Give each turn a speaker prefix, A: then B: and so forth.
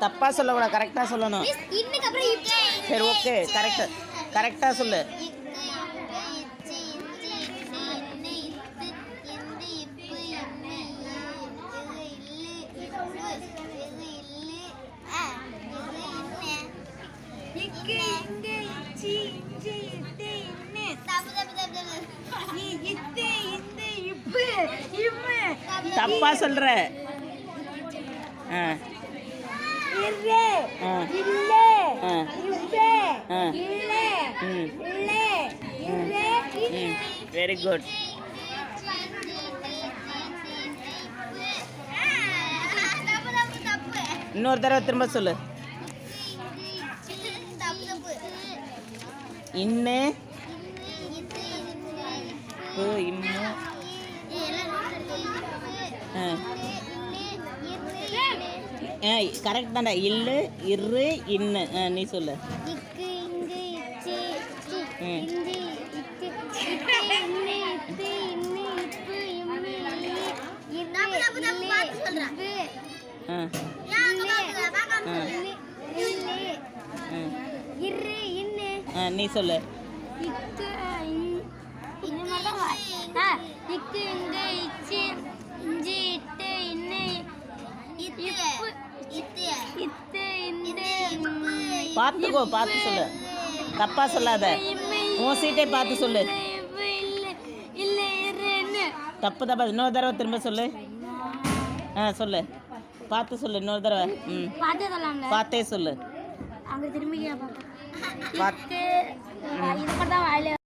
A: தப்பாக சொல்லக்கூடாது கரெக்டாக சொல்லணும்.
B: இன்னுக்கு அப்புறம் இப்பு
A: சரி ஓகே கரெக்டு கரெக்டாக சொல்லு.
B: தப்பு
A: சொல்கிற ஆ. வெரி குட் இன்னொரு தடவை திரும்ப சொல்லு. இன்னு. ஆ. கரெக்ட் தான்டா. இல்லு இரு இன்னு. நீ சொல்லு.
B: இக்கு இங்கு இச்சு இச்சு
A: ம்.
B: இந்தி இத்து இத்து இன்னு இத்து இன்னு இப்பு இம்மு இல்லி இது இல்லே
A: ஆ ஆ
B: இல்லே
A: ஆ
B: இரு இன்னு
A: ஆ நீ சொல்லு
B: இக்கு இன்- இது மட்டும் வா. ஆ, இக்கு இங்கு இச்சு இஞ்சி இட்டு இன்னு இப்பு இத்து இந்த இப்பு
A: பார்த்துக்கோ பார்த்து சொல்லு. தப்பாக சொல்லாத. உன் சீட்டை பார்த்து சொல்லு. தப்பு தப்பா. இன்னொரு தடவை திரும்ப சொல்லு. ஆ சொல்லு. பார்த்து சொல்லு இன்னொரு தடவை. ம்.
B: பார்த்து
A: சொல்லு.
B: அங்க திரும்பி
A: பார்த்து